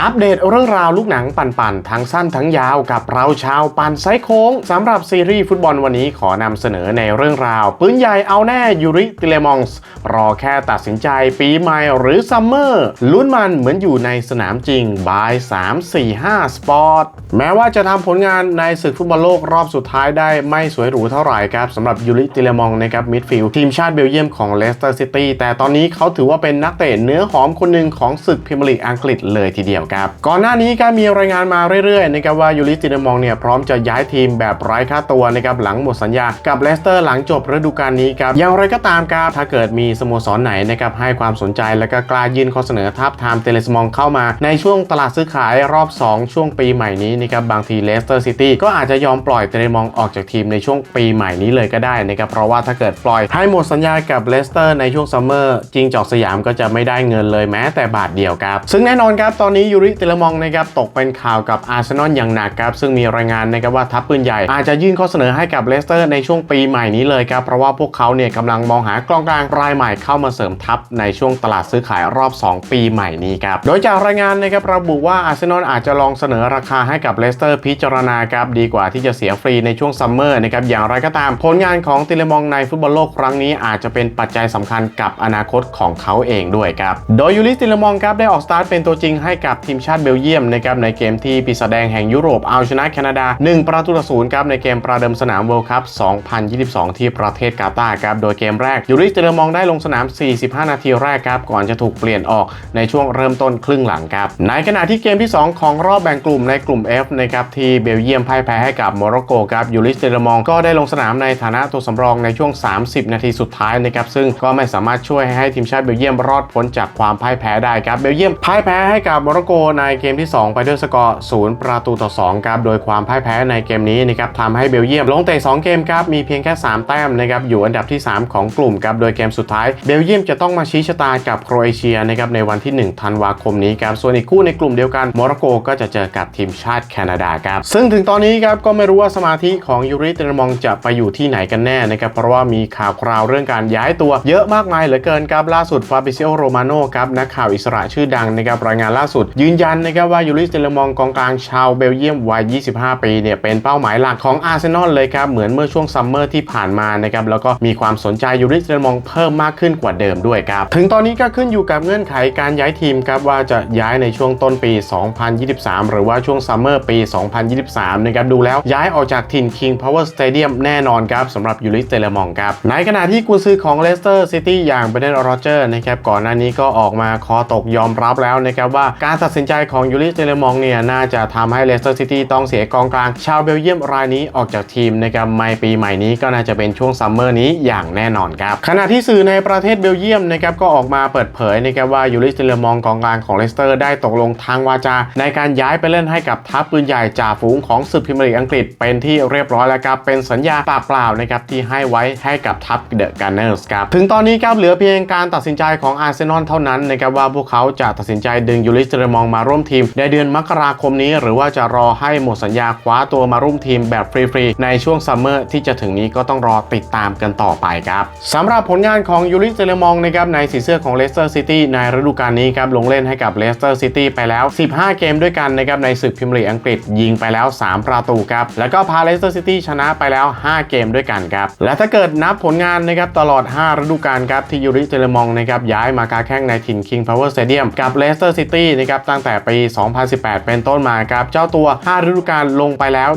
อัปเดตเรื่องราวลูกหนังปั่นๆ ทั้งสั้นทั้งยาวกับเราชาวปั่นไซโค้งสำหรับซีรีส์ฟุตบอลวันนี้ขอนำเสนอในเรื่องราว ปืนใหญ่เอาแน่ยูริติเลมองส์รอแค่ตัดสินใจปีใหม่หรือซัมเมอร์ลุ้นมันเหมือนอยู่ในสนามจริงบาย 3 4 5 สปอร์ต แม้ว่าจะทำผลงานในศึกฟุตบอลโลกรอบสุดท้ายได้ไม่สวยหรูเท่าไหร่ครับสำหรับยูริติเลมองนะครับมิดฟิลด์ทีมชาติเบลเยียมของเลสเตอร์ซิตี้แต่ตอนนี้เขาถือว่าเป็นนักเตะเนื้อหอมคนหนึ่งของศึกพรีเมียร์ลีกอังกฤษเลยทีเดียวครับ ก่อนหน้านี้ก็มีรายงานมาเรื่อยๆนะครับว่ายูริสติเลมองเนี่ยพร้อมจะย้ายทีมแบบไร้ค่าตัวนะครับหลังหมดสัญญากับเลสเตอร์หลังจบฤดูกาลนี้ครับอย่างไรก็ตามครับถ้าเกิดมีสโมสรไหนนะครับให้ความสนใจและก็กล้ายื่นข้อเสนอทับทามเตเลสมองเข้ามา ในช่วงตลาดซื้อขายรอบ 2 ช่วงปีใหม่นี้นะครับบางทีเลสเตอร์ซิตี้ก็อาจจะยอมปล่อยเตเลมองออกจากทีมในช่วงปีใหม่นี้เลยก็ได้นะครับเพราะว่าถ้าเกิดปล่อยให้หมดสัญญากับเลสเตอร์ในช่วงซัมเมอร์จริงจอกสยามก็จะไม่ได้เงินเลยแม้แต่บาทเดียวครับ ซึ่งแน่นอนครับตอนนี้ยูริเตเลมองนะครับตกเป็นข่าวกับอาร์เซนอลอย่างหนักครับซึ่งมีรายงานนะครับว่าทัพปืนใหญ่อาจจะยื่นข้อเสนอให้กับเลสเตอร์ในช่วงปีใหม่นี้เลยครับเพราะว่าพวกเขาเนี่ยกำลังมองหากองกลางรายใหม่เข้ามาเสริมทัพในช่วงตลาดซื้อขายรอบ 2 ปีใหม่นี้ครับโดยจากรายงานนะครับระบุว่าอาร์เซนอลอาจจะลองเสนอราคาให้กับเลสเตอร์พิจารณาครับดีกว่าที่จะเสียฟรีในช่วงซัมเมอร์นะครับอย่างไรก็ตามผลงานของติเลมองในฟุตบอลโลกครั้งนี้อาจจะเป็นปัจจัยสำคัญกับอนาคตของเขาเองด้วยครับโดยยูริสติเลมองครับได้ออกสตาร์ทเป็นตัวจริงให้กับทีมชาติเบลเยียมนะครับในเกมที่ปีศาจแดงแห่งยุโรปเอาชนะแคนาดา 1 ประตูต่อศูนย์ครับในเกมประเดิมสนามเวิลด์คัพ 2022 ที่ประเทศกาตาร์ครับโดยเกมแรกยูริสเตเลมองได้ลงสนาม 45 นาทีแรกครับก่อนจะถูกเปลี่ยนออกในช่วงเริ่มต้นครึ่งหลังครับในขณะที่เกมที่ 2 ของรอบแบ่งกลุ่มในกลุ่ม F นะครับที่เบลเยียมพ่ายแพ้ให้กับโมร็อกโกครับยูริสเตเลมองก็ได้ลงสนามในฐานะตัวสำรองในช่วง 30 นาทีสุดท้ายนะครับซึ่งก็ไม่สามารถช่วยให้ทีมชาติเบลเยียมรอดพ้นจากความพ่ายแพ้ได้ครับเบลเยียมพ่ายแพ้ให้กับโมร็อกโกในเกมที่ 2 ไปด้วยสกอร์ 0 ประตูต่อ2ครับโดยความพ่ายแพ้ในเกมนี้นะครับทำให้เบลเยียมลงเตะ2เกมครับมีเพียงแค่ 3 แต้มนะครับอยู่อันดับที่ 3 ของกลุ่มครับโดยเกมสุดท้ายเบลเยียมจะต้องมาชี้ชะตากับโครเอเชียนะครับในวันที่ 1 ธันวาคมนี้ครับส่วนอีกคู่ในกลุ่มเดียวกันโมร็อกโกก็จะเจอกับทีมชาติแคนาดาครับซึ่งถึงตอนนี้ครับก็ไม่รู้ว่าสมาธิของยูริเตรมองจะไปอยู่ที่ไหนกันแน่นะครับเพราะว่ามีข่าวคราวเรื่องการย้ายตัวเยอะมากมายเหลือเกินครับล่าสุดฟาบิเซโอโรมาโน่ครับนักข่าวอิสระชื่อดังนะครับรายงานล่าสุดยืนยันนะครับว่ายูริสเตรมองกองกลางชาวเบลเยียมวัย 25 ปีเนี่ยเป็นเป้าหมายหลักของอาร์เซนอลเลยครับ เหมือนเมื่อช่วงซัมเมอร์ที่ผ่านมานะครับแล้วก็มีความสนใจยูริสเตรมองเพิ่มมากขึ้นกว่าเดิมด้วยครับ ถึงตอนนี้ก็ขึ้นอยู่กับเงื่อนไขการย้ายทีมครับว่าจะย้ายในช่วงต้นปี 2023 หรือว่าช่วงซัมเมอร์ปี 2023 นะครับดูแล้วย้ายออกจากถิ่น King Power Stadium แน่นอนครับสำหรับยูริสเตลมองครับในขณะที่กุนซือของเลสเตอร์ซิตี้อย่างเบรนด์โรเจอร์นะครับก่อนหน้านี้ก็ออกมาคอตกยอมรับแล้วนะครับว่าการตัดสินใจของยูริเตเลมองเนี่ยน่าจะทำให้เลสเตอร์ซิตี้ต้องเสียกองกลาง ชาวเบลเยียมรายนี้ออกจากทีมนะครับไม่ปีใหม่นี้ก็น่าจะเป็นช่วงซัมเมอร์นี้อย่างแน่นอนครับขณะที่สื่อในประเทศเบลเยียมนะครับก็ออกมาเปิดเผยนะครับว่ายูริเตเลมองกองกลางของเลสเตอร์ได้ตกลงทางวาจา ในการย้ายไปเล่นให้กับทัพปืนใหญ่จ่าฝูงของศึกพรีเมียร์ลีกอังกฤษเป็นที่เรียบร้อยแล้วครับเป็นสัญญาปากเปล่านะครับที่ให้ไว้ให้กับทัพเดอะการ์เนอร์สครับถึงตอนนี้ครับเหลือเพียงการตัดสินใจของอาร์เซนอลเท่านั้นนะครับว่าพวกเขาจะตัดสินใจดึงยูริเตเลมองมาร่วมทีม ในเดือนมกราคมนี้ หรือว่าจะรอให้หมดสัญญาคว้าตัวมาร่วมทีมแบบฟรีๆในช่วงซัมเมอร์ที่จะถึงนี้ก็ต้องรอติดตามกันต่อไปครับสำหรับผลงานของยูริเตเลมองนะครับในสีเสื้อของเลสเตอร์ซิตี้ในฤดูกาลนี้ครับลงเล่นให้กับเลสเตอร์ซิตี้ไปแล้ว 15 เกมด้วยกันนะครับในศึกพรีเมียร์ลีอังกฤษยิงไปแล้ว 3 ประตูครับแล้วก็พาเลสเตอร์ซิตี้ชนะไปแล้ว 5 เกมด้วยกันครับและถ้าเกิดนับผลงานนะครับตลอด 5 ฤดูกาลครับที่ยูริเตเลมองนะครับย้ายมาคาแข่งในถิ่น King Power Stadium กับเลสเตอร์ซิตี้นะครับตั้งแต่ปี 2018 เป็นต้นมาครับ เจ้าตัว 5 ฤดูกาลลงไปแล้ว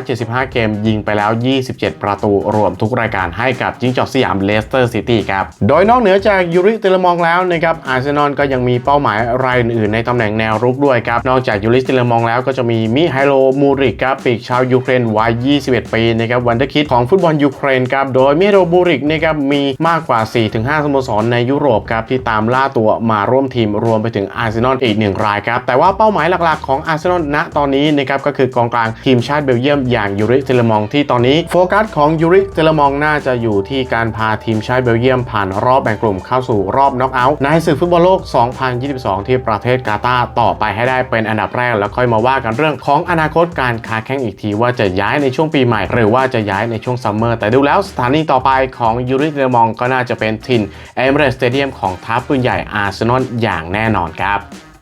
175 เกม ยิงไปแล้ว 27 ประตูรวมทุกรายการให้กับจิงจอกสยามเลสเตอร์ซิตี้ครับ โดยนอกเหนือจากยูริเตเลมองแล้วนะครับอาร์เซนอลก็ยังมีเป้าหมายรายอื่นๆในตำแหน่งแนวรุกด้วยครับ นอกจากยูริเตเลมองแล้วก็จะมีมิไฮโลมูริกครับปีกชาวยูเครนวัย 21 ปีนะครับวันเดอร์คิดของฟุตบอลยูเครนครับโดยมิไฮโลมูริกนะครับมีมากกว่า 4-5 สโมสรในยุโรปครับที่ตามล่าตัวมาร่วมทีมรวมไปถึงอาร์เซนอลอีกหนึ่งรายครับ แต่ว่าเป้าหมายหลักๆ ของอาร์เซนอลณตอนนี้นะครับก็คือกองกลางทีมชาติเบลเยียมอย่างยูริเทเลมองที่ตอนนี้โฟกัสของยูริเทเลมองน่าจะอยู่ที่การพาทีมชาติเบลเยียมผ่านรอบแบ่งกลุ่มเข้าสู่รอบน็อกเอาท์ในศึกฟุตบอลโลก 2022 ที่ประเทศกาตาร์ต่อไปให้ได้เป็นอันดับแรก แล้วค่อยมาว่ากันเรื่องของอนาคตการค้าแข่งอีกทีว่าจะย้ายในช่วงปีใหม่ หรือว่าจะย้ายในช่วงซัมเมอร์แต่ดูแล้วสถานีต่อไปของยูริเทเลมองก็น่าจะเป็นทินเอเมเรสสเตเดียมของทัพปืนใหญ่อาร์เซนอลอย่างแน่นอนครับ